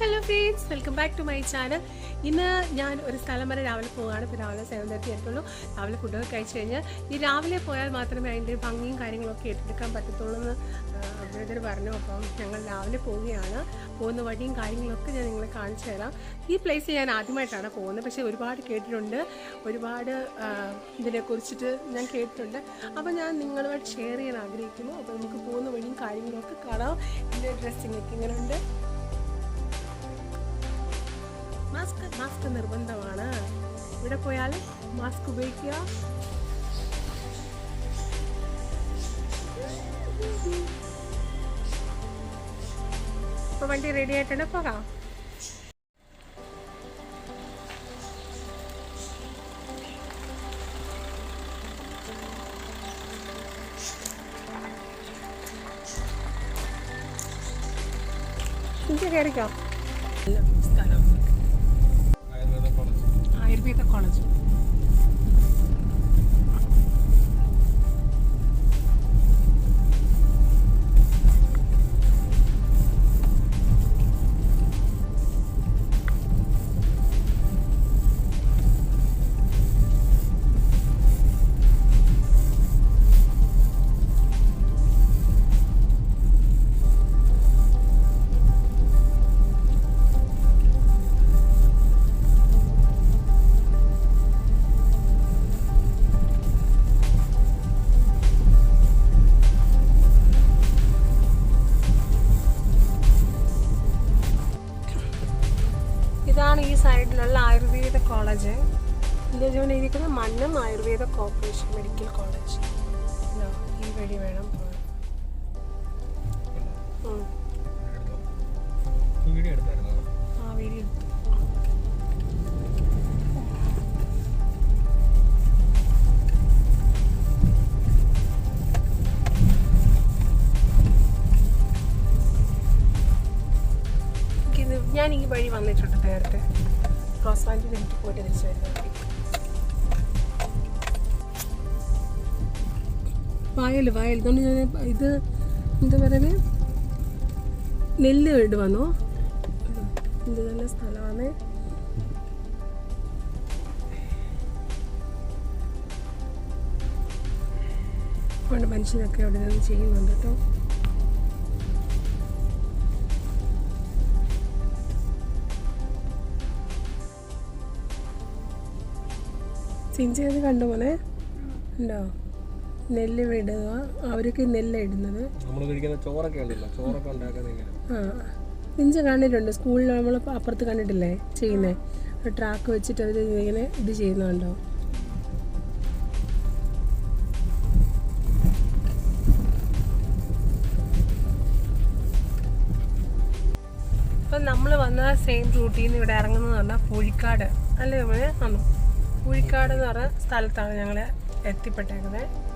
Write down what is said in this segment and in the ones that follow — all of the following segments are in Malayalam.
Hello friends welcome back to my channel. ഇന്ന് ഞാൻ ഒരു സ്ഥലം വരെ രാവിലെ പോവുകയാണ് ഇപ്പോൾ രാവിലെ സെവൻ തേർട്ടി എത്തുള്ളൂ രാവിലെ ഫുഡൊക്കെ കഴിച്ച് കഴിഞ്ഞാൽ ഈ രാവിലെ പോയാൽ മാത്രമേ അതിന്റെ ഭംഗിയും കാര്യങ്ങളൊക്കെ ഏറ്റെടുക്കാൻ പറ്റത്തുള്ളൂ എന്ന് അഭിനേതർ പറഞ്ഞു. അപ്പം ഞങ്ങൾ രാവിലെ പോവുകയാണ്. പോകുന്ന വഴിയും കാര്യങ്ങളൊക്കെ ഞാൻ നിങ്ങളെ കാണിച്ചു തരാം. ഈ പ്ലേസ് ഞാൻ ആദ്യമായിട്ടാണ് പോകുന്നത്. പക്ഷേ ഒരുപാട് കേട്ടിട്ടുണ്ട്. ഒരുപാട് ഇതിനെക്കുറിച്ചിട്ട് ഞാൻ കേട്ടിട്ടുണ്ട്. അപ്പോൾ ഞാൻ നിങ്ങളുമായിട്ട് ഷെയർ ചെയ്യാൻ ആഗ്രഹിക്കുന്നു. അപ്പോൾ നമുക്ക് പോകുന്ന വഴിയും കാര്യങ്ങളൊക്കെ കാണാം. എന്റെ ഡ്രസ്സിങ്ങൊക്കെ ഇങ്ങനെ ഉണ്ട് നിർബന്ധമാണ്. ഇവിടെ പോയാൽ മാസ്ക് ഉപയോഗിക്കുക. ഇപ്പൊ വണ്ടി റെഡി ആയിട്ടുണ്ട് പോകാം. ഇഞ്ചി കയറിക്കോ ആയുർവേദ കോർപ്പറേഷൻ മെഡിക്കൽ കോളേജ് ഈ വഴി വേണം പോകാൻ. വീഡിയോ എടുത്തായിരുന്നോ? ആ വഴി എടുത്തു. ഞാൻ ഈ വഴി വന്നിട്ടുണ്ട് നേരത്തെ. ക്രോസ് വാൻഡിൽ എനിക്ക് പോയിട്ട് തിരിച്ചു വരുന്ന വയൽ വയൽ ഇതുകൊണ്ട് ഞാൻ ഇത് എന്താ പറയുന്നത് നെല്ല് വീട് വന്നു ഇത് നല്ല സ്ഥലമാണ്. അതുകൊണ്ട് മനുഷ്യനൊക്കെ അവിടെ നിന്ന് ചെയ്യുന്നുണ്ട് കേട്ടോ. സിഞ്ചി അത് കണ്ടു പോലെ? ഉണ്ടോ? നെല്ല് വിടുക. അവർക്ക് നെല്ല് ഇടുന്നത്. നമ്മൾ കഴിക്കുന്ന ചോറൊക്കെ ഉണ്ടല്ലോ. ചോറൊക്കെ ഉണ്ടാക്കുന്നത് ഇങ്ങനെ ആ. ഇഞ്ച കണ്ടിട്ടുണ്ട്. സ്കൂളിൽ നമ്മൾ അപ്പുറത്ത് കണ്ടിട്ടില്ലേ? ചെയ്യുന്നേ. ട്രാക്ക് വെച്ചിട്ട് അവർ ഇങ്ങനെ ഇത് ചെയ്യുന്നുണ്ടോ? ഇപ്പം നമ്മൾ വന്ന സെയിം റൂട്ടിൽ നിന്ന് ഇവിടെ ഇറങ്ങുന്നത് പറഞ്ഞാൽ പൂഴിക്കാട്. അല്ലേ നമ്മൾ ആണോ പൂഴിക്കാട് എന്ന് പറഞ്ഞ സ്ഥലത്താണ് ഞങ്ങൾ എത്തിപ്പെട്ടേക്കുന്നത്.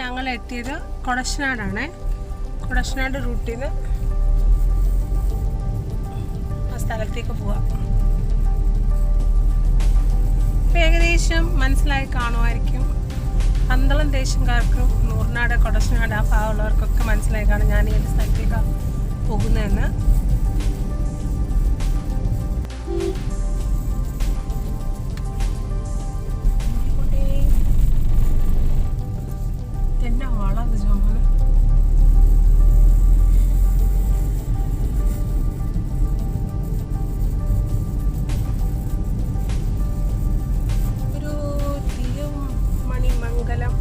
ഞങ്ങൾ എത്തിയത് കൊടശനാടാണ് കൊടശ്ശനാട് റൂട്ടിൽ നിന്ന് ആ സ്ഥലത്തേക്ക് പോവാം. ഏകദേശം മനസ്സിലായി കാണുമായിരിക്കും. പന്തളം ദേശംകാർക്കും നൂറിനാട് കൊടശ്ശനാട് ആ ഭാഗമുള്ളവർക്കൊക്കെ മനസ്സിലായി കാണും ഞാൻ ഏത് സ്ഥലത്തേക്കാണ് പോകുന്നതെന്ന്. തിരുമണിമംഗലം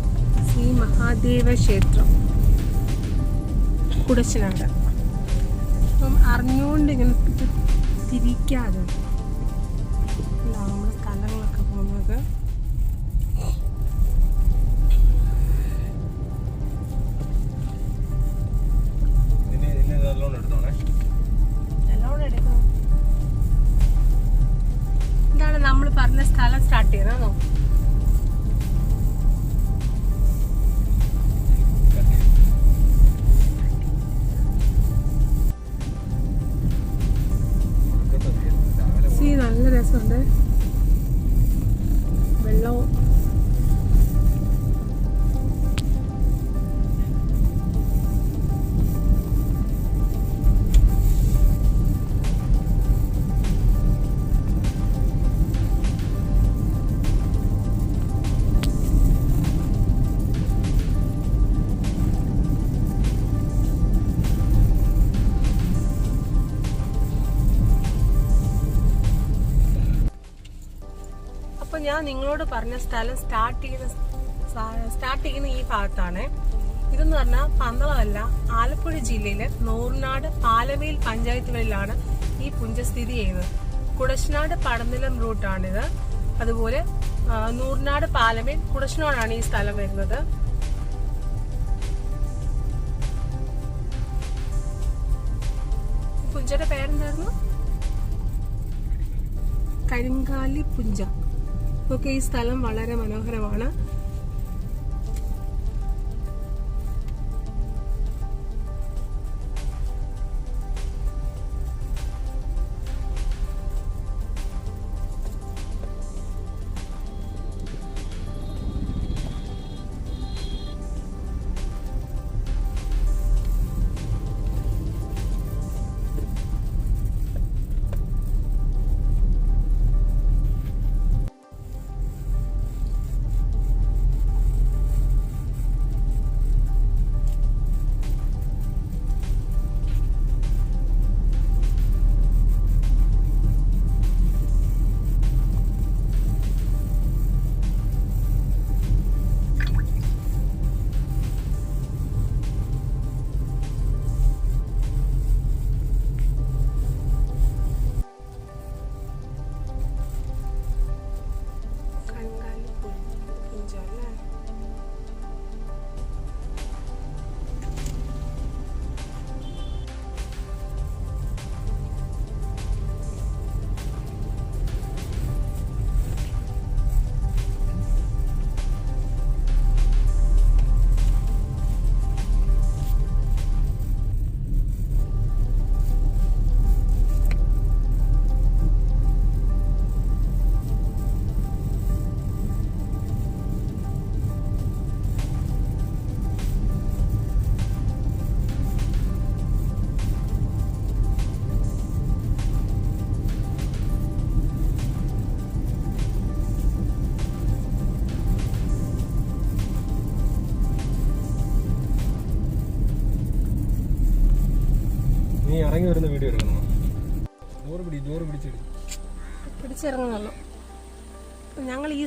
ശ്രീ മഹാദേവ ക്ഷേത്രം. കുടശനാട് അപ്പം അറിഞ്ഞുകൊണ്ട് ഇങ്ങനെ തിരിക്കാതെ. ഞാൻ നിങ്ങളോട് പറഞ്ഞ സ്ഥലം സ്റ്റാർട്ട് ചെയ്യുന്ന സ്റ്റാർട്ട് ചെയ്യുന്ന ഈ ഭാഗത്താണ്. ഇതെന്ന് പറഞ്ഞാൽ പന്തളമല്ല ആലപ്പുഴ ജില്ലയിലെ നൂർനാട് പാലമേൽ പഞ്ചായത്തുകളിലാണ് ഈ പുഞ്ച സ്ഥിതി ചെയ്യുന്നത്. കുടശ്ശനാട് പടനിലം റൂട്ടാണിത് അതുപോലെ നൂറിനാട് പാലമേൽ കുടശ്ശനാടാണ് ഈ സ്ഥലം വരുന്നത്. പുഞ്ചയുടെ പേരെന്തായിരുന്നു? കരിങ്കാലി പുഞ്ച. ഒക്കെ ഈ സ്ഥലം വളരെ മനോഹരമാണ്.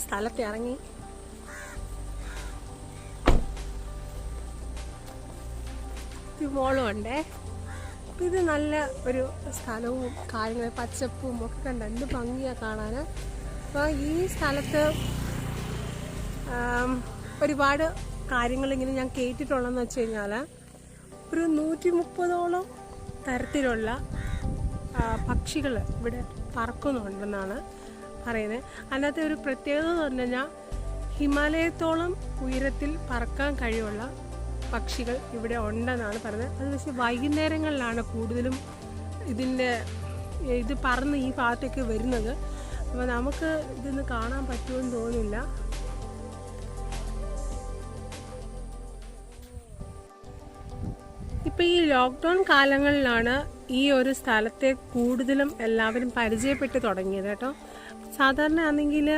സ്ഥലത്ത് ഇറങ്ങി മോളും ഉണ്ടേ ഇത് നല്ല ഒരു സ്ഥലവും കാര്യങ്ങളും പച്ചപ്പും ഒക്കെ കണ്ട എന്ത് ഭംഗിയാണ് കാണാൻ അപ്പോൾ ഈ സ്ഥലത്ത് ഒരുപാട് കാര്യങ്ങളിങ്ങനെ ഞാൻ കേട്ടിട്ടുള്ളതെന്ന് വെച്ച് കഴിഞ്ഞാൽ ഒരു നൂറ്റി മുപ്പതോളം തരത്തിലുള്ള പക്ഷികൾ ഇവിടെ പറക്കുന്നുണ്ടെന്നാണ് പറയുന്നത് അതിനകത്ത് ഒരു പ്രത്യേകത എന്ന് പറഞ്ഞു കഴിഞ്ഞാൽ ഹിമാലയത്തോളം ഉയരത്തിൽ പറക്കാൻ കഴിവുള്ള പക്ഷികൾ ഇവിടെ ഉണ്ടെന്നാണ് പറയുന്നത്. അത് പക്ഷേ വൈകുന്നേരങ്ങളിലാണ് കൂടുതലും ഇതിന്റെ ഇത് പറന്ന് ഈ ഭാഗത്തേക്ക് വരുന്നത്. അപ്പോൾ നമുക്ക് ഇതൊന്ന് കാണാൻ പറ്റുമെന്ന് തോന്നുന്നില്ല. ഇപ്പോൾ ഈ ലോക്ക്ഡൗൺ കാലങ്ങളിലാണ് ഈ ഒരു സ്ഥലത്തെ കൂടുതലും എല്ലാവരും പരിചയപ്പെട്ട് തുടങ്ങിയത് കേട്ടോ. സാധാരണ ആണെങ്കിൽ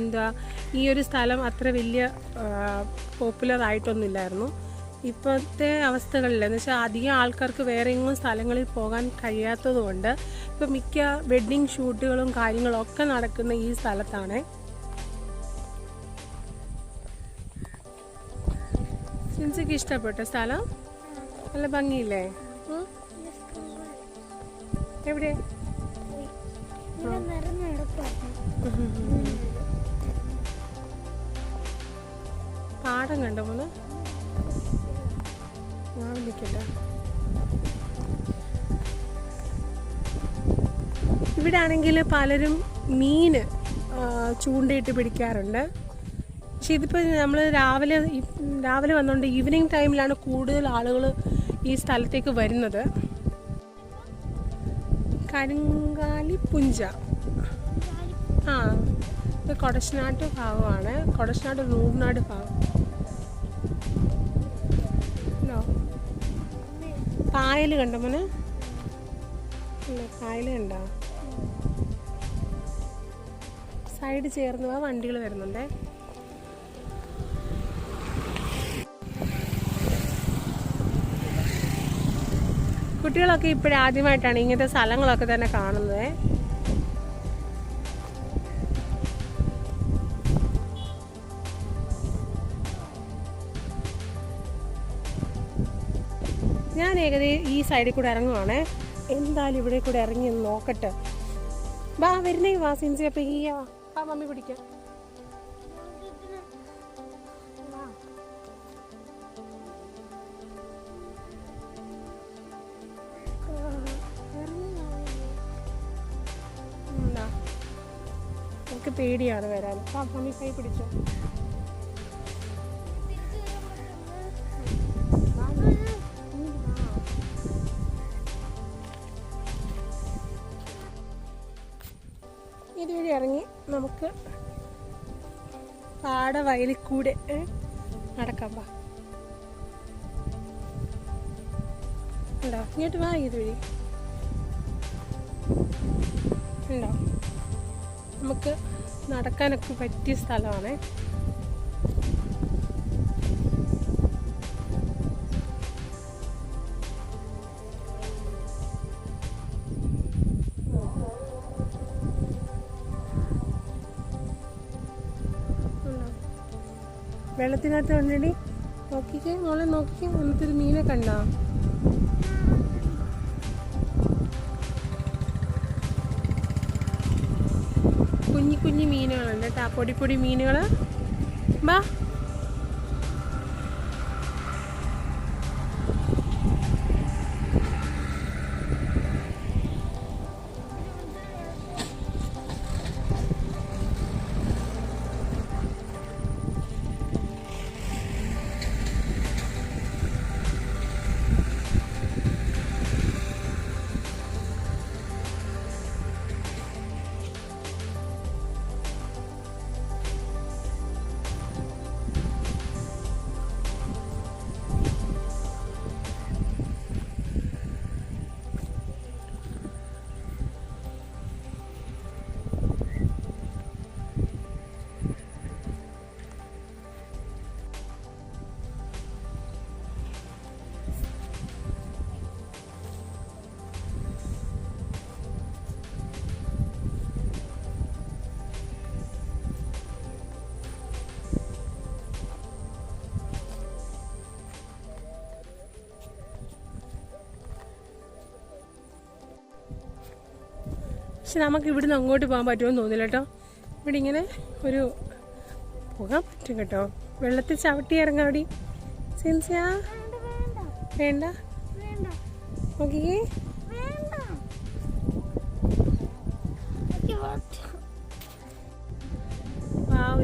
എന്താ ഈ ഒരു സ്ഥലം അത്ര വലിയ പോപ്പുലർ ആയിട്ടൊന്നുമില്ലായിരുന്നു. ഇപ്പോഴത്തെ അവസ്ഥകളിൽ എന്ന് വെച്ചാൽ അധികം ആൾക്കാർക്ക് വേറെ എങ്ങും സ്ഥലങ്ങളിൽ പോകാൻ കഴിയാത്തതുകൊണ്ട് ഇപ്പം മിക്ക വെഡ്ഡിങ് ഷൂട്ടുകളും കാര്യങ്ങളും ഒക്കെ നടക്കുന്ന ഈ സ്ഥലത്താണ്. സിൻസിക്ക് ഇഷ്ടപ്പെട്ട സ്ഥലം? നല്ല ഭംഗിയില്ലേ? എവിടെ? പാടം കണ്ടോ മോന് ഞാൻ നിൽക്കട്ടെ ഇവിടെ ആണെങ്കിൽ പലരും മീൻ ചൂണ്ടയിട്ട് പിടിക്കാറുണ്ട്. പക്ഷെ ഇതിപ്പോൾ നമ്മൾ രാവിലെ രാവിലെ വന്നുകൊണ്ട് ഈവനിങ് ടൈമിലാണ് കൂടുതൽ ആളുകൾ ഈ സ്ഥലത്തേക്ക് വരുന്നത്. കരിങ്കാലി പുഞ്ച. ആ ഇത് കൊടശനാട്ട് ഭാഗമാണ്. കൊടശനാട് റൂംനാട് ഭാഗം? പായൽ കണ്ടോ മോനെ? പായൽ കണ്ടോ? സൈഡ് ചേർന്ന് ആ വണ്ടികൾ വരുന്നുണ്ടേ. കുട്ടികളൊക്കെ ഇപ്പോഴാദ്യമായിട്ടാണ് ഇങ്ങനത്തെ സ്ഥലങ്ങളൊക്കെ തന്നെ കാണുന്നത്. ഞാൻ ഏകദേശം ഈ സൈഡിൽ കൂടെ ഇറങ്ങുവാണേ. എന്തായാലും ഇവിടെ കൂടെ ഇറങ്ങി ഒന്ന് നോക്കട്ടെ. വാ വരുന്നേ വാ സിൻസി അപ്പൊ ഈ വാ മമ്മി പിടിക്കാം. ആ, പേടിയാണ് വരാൻ. വാ മമ്മി കൈ പിടിച്ചോ. ഇറങ്ങി പാട വയലിൽ കൂടെ നടക്കാം വാ. ഉണ്ടോ? ഇങ്ങോട്ട് വാ ഇത് വഴി. ഉണ്ടോ? നമുക്ക് നടക്കാനൊക്കെ പറ്റിയ സ്ഥലമാണേ. വെള്ളത്തിനകത്ത് കണ്ടടി. നോക്കിക്കേ മോളെ നോക്കിക്കേ. നമുക്കൊരു മീനെ കണ്ടോ. കുഞ്ഞി കുഞ്ഞി മീനുകളുണ്ട് കേട്ടോ. പൊടി പൊടി മീനുകൾ ബാ. പക്ഷെ നമുക്ക് ഇവിടുന്ന് അങ്ങോട്ട് പോകാൻ പറ്റുമെന്ന് തോന്നില്ല കേട്ടോ. ഇവിടെ ഇങ്ങനെ ഒരു പോകാൻ പറ്റും കേട്ടോ. വെള്ളത്തിൽ ചവിട്ടി ഇറങ്ങാം അവിടെ സിൻസിയാ? വേണ്ട. നോക്കിക്കേ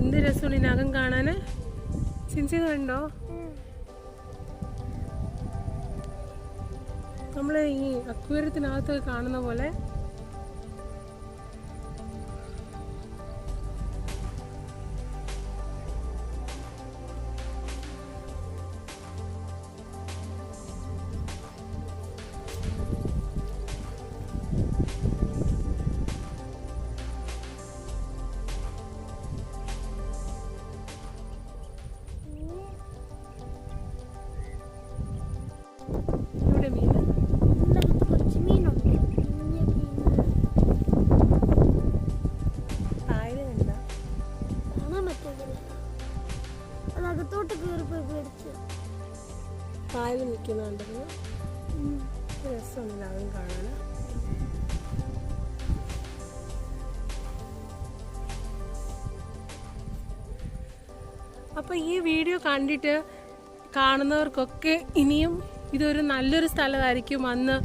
എന്ത് രസമാണ് ഇതിനകം കാണാന്. സിൻസി കണ്ടോ? നമ്മൾ ഈ അക്വേറിയത്തിനകത്ത് കാണുന്ന പോലെ അപ്പോൾ ഈ വീഡിയോ കണ്ടിട്ട് കാണുന്നവർക്കൊക്കെ ഇനിയും ഇതൊരു നല്ലൊരു സ്ഥലമായിരിക്കും. അന്ന്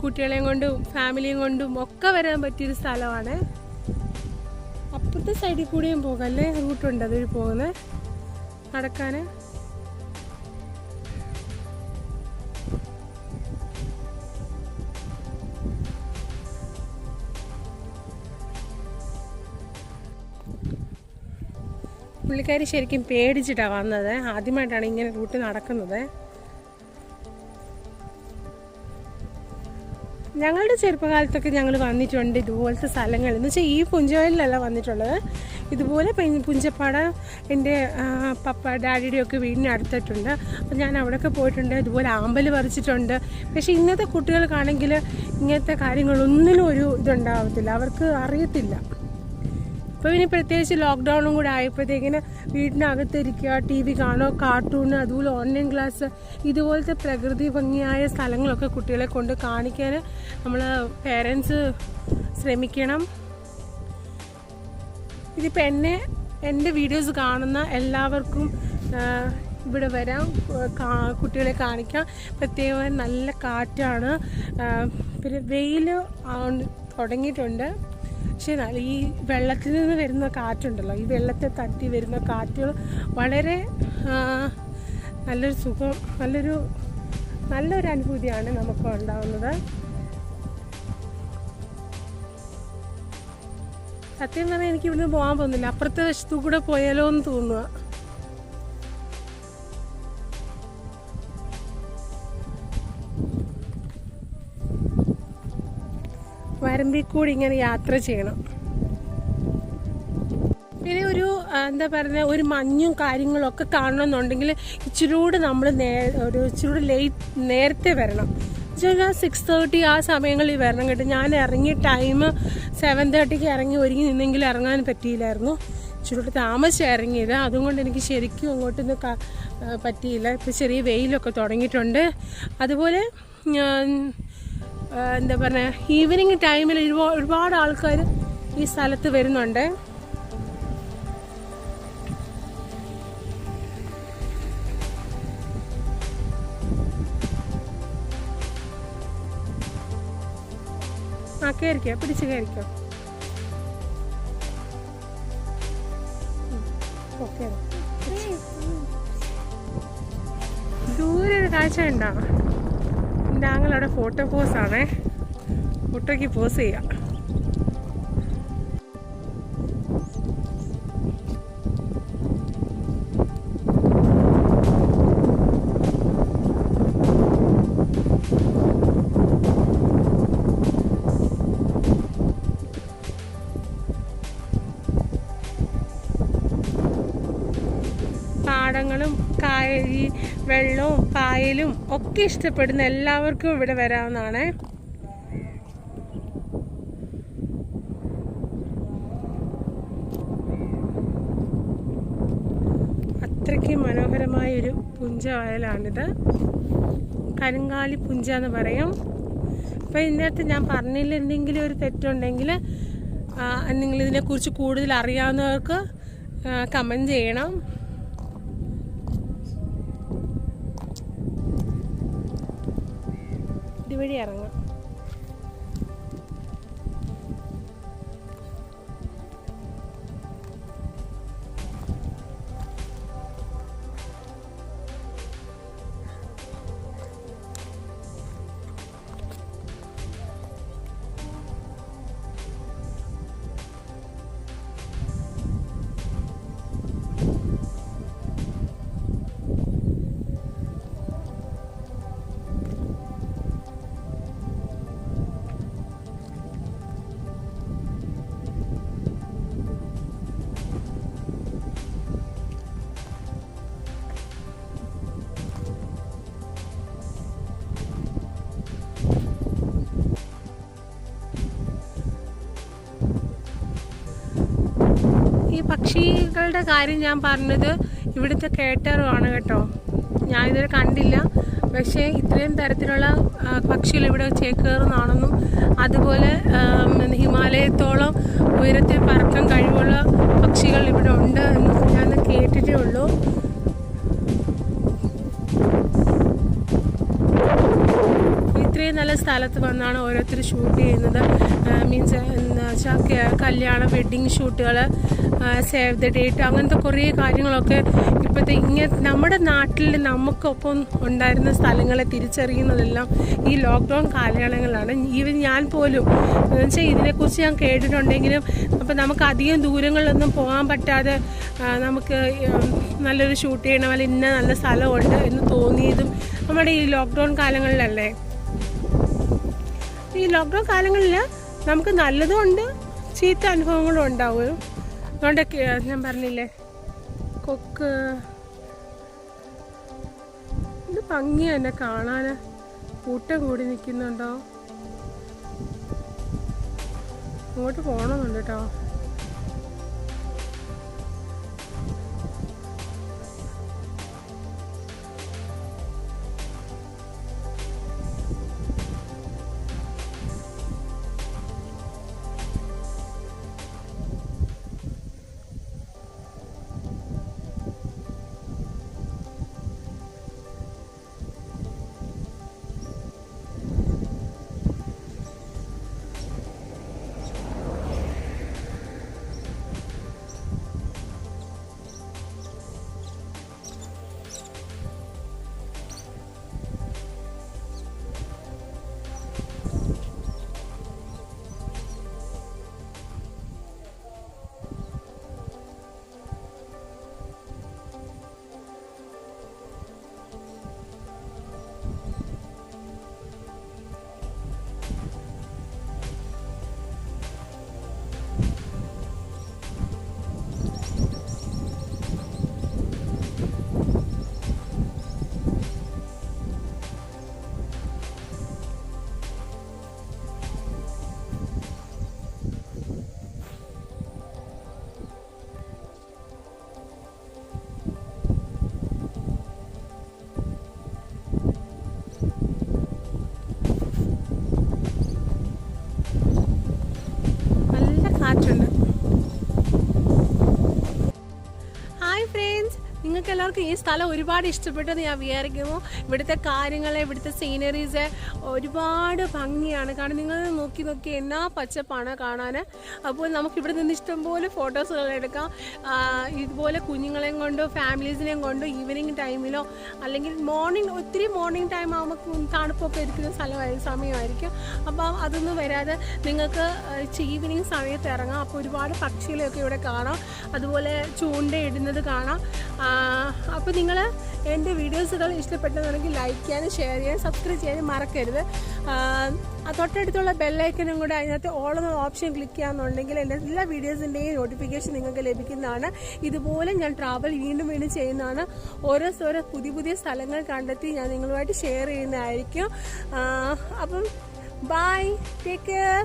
കുട്ടികളെയും കൊണ്ടും ഫാമിലിയും കൊണ്ടും ഒക്കെ വരാൻ പറ്റിയൊരു സ്ഥലമാണ്. അപ്പുറത്തെ സൈഡിൽ കൂടെയും പോകാം അല്ലേ? റൂട്ടുണ്ട് അതിൽ പോകുന്നത്. നടക്കാൻ പുള്ളിക്കാരി ശരിക്കും പേടിച്ചിട്ടാണ് വന്നത്. ആദ്യമായിട്ടാണ് ഇങ്ങനെ കൂട്ടി നടക്കുന്നത്. ഞങ്ങളുടെ ചെറുപ്പകാലത്തൊക്കെ ഞങ്ങൾ വന്നിട്ടുണ്ട് ഇതുപോലത്തെ സ്ഥലങ്ങൾ. എന്ന് വെച്ചാൽ ഈ പുഞ്ചവയലിലല്ല വന്നിട്ടുള്ളത്. ഇതുപോലെ പുഞ്ചപ്പാട എന്റെ പപ്പ ഡാഡിയുടെയൊക്കെ വീടിന് അടുത്തിട്ടുണ്ട്. അപ്പം ഞാൻ അവിടെയൊക്കെ പോയിട്ടുണ്ട്. ഇതുപോലെ ആമ്പൽ പറിച്ചിട്ടുണ്ട്. പക്ഷേ ഇന്നത്തെ കുട്ടികൾക്കാണെങ്കിൽ ഇങ്ങനത്തെ കാര്യങ്ങളൊന്നിനും ഒരു ഇതുണ്ടാവത്തില്ല. അവർക്ക് അറിയത്തില്ല. ഇപ്പോൾ ഇനി പ്രത്യേകിച്ച് ലോക്ക്ഡൗണും കൂടെ ആയപ്പോഴത്തേക്കിന് വീടിനകത്തിരിക്കുക ടി വി കാണുക കാർട്ടൂൺ അതുപോലെ ഓൺലൈൻ ക്ലാസ് ഇതുപോലത്തെ പ്രകൃതി ഭംഗിയായ സ്ഥലങ്ങളൊക്കെ കുട്ടികളെ കൊണ്ട് കാണിക്കാൻ നമ്മൾ പേരൻസ് ശ്രമിക്കണം. ഇതിപ്പോൾ എന്നെ എന്റെ വീഡിയോസ് കാണുന്ന എല്ലാവർക്കും ഇവിടെ വരാം കുട്ടികളെ കാണിക്കാം. പ്രത്യേകമായി നല്ല കാറ്റാണ്. പിന്നെ വെയിൽ തുടങ്ങിയിട്ടുണ്ട്. പക്ഷേ ഈ വെള്ളത്തിൽ നിന്ന് വരുന്ന കാറ്റുണ്ടല്ലോ ഈ വെള്ളത്തെ തട്ടി വരുന്ന കാറ്റുകൾ വളരെ നല്ലൊരു സുഖം നല്ലൊരു നല്ലൊരു അനുഭൂതിയാണ് നമുക്ക് ഉണ്ടാകുന്നത് സത്യം പറഞ്ഞാൽ എനിക്ക് ഇവിടുന്ന് പോകാൻ പോകുന്നില്ല അപ്പുറത്തെ വശത്തു കൂടെ പോയാലോ എന്ന് തോന്നുക വരമ്പിൽ കൂടി ഇങ്ങനെ യാത്ര ചെയ്യണം. പിന്നെ ഒരു എന്താ പറയുക ഒരു മഞ്ഞും കാര്യങ്ങളും ഒക്കെ കാണണമെന്നുണ്ടെങ്കിൽ ഇച്ചിരി കൂടെ നമ്മൾ നേ ഒരു ഇച്ചിരി കൂടെ ലേറ്റ് നേരത്തെ വരണം. വെച്ചാൽ സിക്സ് തേർട്ടി ആ സമയങ്ങളിൽ വരണം കേട്ടോ. ഞാൻ ഇറങ്ങിയ ടൈം സെവൻ തേർട്ടിക്ക് ഇറങ്ങി ഒരുങ്ങി നിന്നെങ്കിൽ ഇറങ്ങാൻ പറ്റിയില്ലായിരുന്നു. ഇച്ചിരി കൂടെ താമസിച്ച് ഇറങ്ങിയത്. അതുകൊണ്ട് എനിക്ക് ശരിക്കും അങ്ങോട്ടൊന്നും പറ്റിയില്ല. ഇപ്പം ചെറിയ വെയിലൊക്കെ തുടങ്ങിയിട്ടുണ്ട്. അതുപോലെ ഞാൻ എന്താ പറയുക ഈവനിങ് ടൈമിൽ ഒരുപാട് ആൾക്കാർ ഈ സ്ഥലത്ത് വരുന്നുണ്ട്. ആ കയറിക്കോ പിടിച്ച് കയറിക്കോ ഓക്കെ. ദൂരെ ഒരു കാഴ്ച ഉണ്ടോ എന്റെ ആങ്ങളവിടെ ഫോട്ടോ പോസ് ആണേ. ഫോട്ടോയ്ക്ക് പോസ് ചെയ്യാം. പാടങ്ങളും കായ ഈ വെള്ളവും കായലും ഒക്കെ ഇഷ്ടപ്പെടുന്ന എല്ലാവർക്കും ഇവിടെ വരാവുന്നതാണ്. അത്രയ്ക്ക് മനോഹരമായ ഒരു പുഞ്ച വയലാണിത് കരിങ്കാലി പുഞ്ച എന്ന് പറയും. അപ്പോൾ ഇതിനകത്ത് ഞാൻ പറഞ്ഞില്ല എന്തെങ്കിലും ഒരു തെറ്റുണ്ടെങ്കിൽ നിങ്ങളിതിനെക്കുറിച്ച് കൂടുതൽ അറിയാവുന്നവർക്ക് കമന്റ് ചെയ്യണം. ഇതുവഴി ഇറങ്ങാം പക്ഷികളുടെ കാര്യം ഞാൻ പറഞ്ഞത് ഇവിടുത്തെ കേട്ടറുമാണ് കേട്ടോ. ഞാൻ ഇതുവരെ കണ്ടില്ല. പക്ഷേ ഇത്രയും തരത്തിലുള്ള പക്ഷികൾ ഇവിടെ ചേക്കേറുന്നതാണെന്നും അതുപോലെ ഹിമാലയത്തോളം ഉയരത്തെ പറക്കാൻ കഴിവുള്ള പക്ഷികൾ ഇവിടെ ഉണ്ട് എന്ന് ഞാൻ കേട്ടിട്ടേ ഉള്ളൂ. ഇത്രയും നല്ല സ്ഥലത്ത് വന്നാണ് ഓരോരുത്തർ ഷൂട്ട് ചെയ്യുന്നത്. മീൻസ് എന്താ വെച്ചാൽ കല്യാണ വെഡ്ഡിങ് ഷൂട്ടുകൾ സേവ് ദ ഡേറ്റ് അങ്ങനത്തെ കുറേ കാര്യങ്ങളൊക്കെ ഇപ്പോഴത്തെ ഇങ്ങനെ നമ്മുടെ നാട്ടിൽ നമുക്കൊപ്പം ഉണ്ടായിരുന്ന സ്ഥലങ്ങളെ തിരിച്ചറിയുന്നതെല്ലാം ഈ ലോക്ക്ഡൗൺ കാലയളവുകളാണ് ഈവൻ ഞാൻ പോലും എന്ന് വെച്ചാൽ ഇതിനെക്കുറിച്ച് ഞാൻ കേട്ടിട്ടുണ്ടെങ്കിലും അപ്പം നമുക്ക് അധികം ദൂരങ്ങളിലൊന്നും പോകാൻ പറ്റാതെ നമുക്ക് നല്ലൊരു ഷൂട്ട് ചെയ്യണം അല്ലെങ്കിൽ ഇന്ന നല്ല സ്ഥലമുണ്ട് എന്ന് തോന്നിയതും നമ്മുടെ ഈ ലോക്ക്ഡൗൺ കാലങ്ങളിലല്ലേ? ഈ ലോക്ക്ഡൗൺ കാലങ്ങളിൽ നമുക്ക് നല്ലതും ഉണ്ട് ചീത്ത അനുഭവങ്ങളും ഉണ്ടാവും അതുകൊണ്ടൊക്കെ ഞാൻ പറഞ്ഞില്ലേ? കൊക്ക്. ഇത് ഭംഗി തന്നെ കാണാൻ കൂട്ടം കൂടി നിൽക്കുന്നുണ്ടോ അങ്ങോട്ട് പോകണമെന്നുണ്ട് കേട്ടോ നിങ്ങൾക്ക് ഈ സ്ഥലം ഒരുപാട് ഇഷ്ടപ്പെട്ടെന്ന് ഞാൻ വിചാരിക്കുന്നു. ഇവിടുത്തെ കാര്യങ്ങളെ ഇവിടുത്തെ സീനറീസ് ഒരുപാട് ഭംഗിയാണ്. കാരണം നിങ്ങൾ നോക്കി നോക്കി എന്നാ പച്ചപ്പാണ് കാണാൻ അപ്പോൾ നമുക്ക് ഇവിടെ നിന്ന് ഇഷ്ടംപോലെ ഫോട്ടോസുകൾ എടുക്കാം. ഇതുപോലെ കുഞ്ഞുങ്ങളെയും കൊണ്ടോ ഫാമിലീസിനെയും കൊണ്ടോ ഈവനിങ് ടൈമിലോ അല്ലെങ്കിൽ മോർണിംഗ് ഒത്തിരി മോർണിംഗ് ടൈം ആകുമ്പോൾ തണുപ്പൊക്കെ ഇരിക്കുന്ന സ്ഥലമായി സമയമായിരിക്കും. അപ്പോൾ അതൊന്നും വരാതെ നിങ്ങൾക്ക് ഈവനിങ് സമയത്ത് ഇറങ്ങാം. അപ്പോൾ ഒരുപാട് പക്ഷികളെയൊക്കെ ഇവിടെ കാണാം. അതുപോലെ ചൂണ്ടയിടുന്നത് കാണാം. അപ്പോൾ നിങ്ങൾ എന്റെ വീഡിയോസുകൾ ഇഷ്ടപ്പെട്ടതാണെങ്കിൽ ലൈക്ക് ചെയ്യാനും ഷെയർ ചെയ്യാനും സബ്സ്ക്രൈബ് ചെയ്യാനും മറക്കരുത്. തൊട്ടടുത്തുള്ള ബെല്ലൈക്കനും കൂടെ അതിനകത്ത് ഓൾ ഓപ്ഷൻ ക്ലിക്ക് ചെയ്യാന്നുണ്ടെങ്കിൽ എന്റെ എല്ലാ വീഡിയോസിന്റെയും നോട്ടിഫിക്കേഷൻ നിങ്ങൾക്ക് ലഭിക്കുന്നതാണ്. ഇതുപോലെ ഞാൻ ട്രാവൽ വീണ്ടും വീണ്ടും ചെയ്യുന്നതാണ്. ഓരോ ഓരോ പുതിയ പുതിയ സ്ഥലങ്ങൾ കണ്ടെത്തി ഞാൻ നിങ്ങളുമായിട്ട് ഷെയർ ചെയ്യുന്നതായിരിക്കും. അപ്പം ബൈ ടേക്ക് കെയർ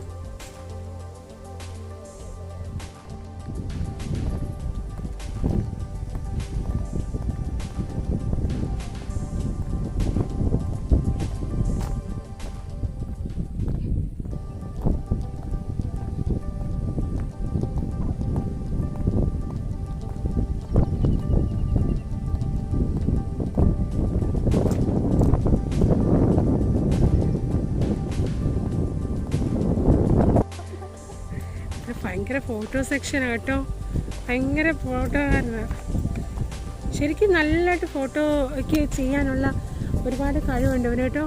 ഭയങ്കര ഫോട്ടോ സെക്ഷനാണ് കേട്ടോ. ഭയങ്കര ഫോട്ടോകാരനാണ് ശരിക്കും നല്ലതായിട്ട് ഫോട്ടോ ഒക്കെ ചെയ്യാനുള്ള ഒരുപാട് കഴിവുണ്ട് അവന് കേട്ടോ.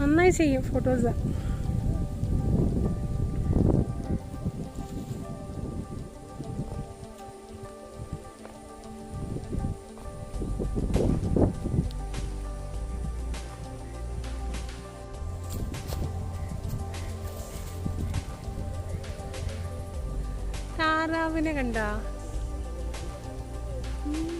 നന്നായി ചെയ്യും ഫോട്ടോസ് Mm-hmm.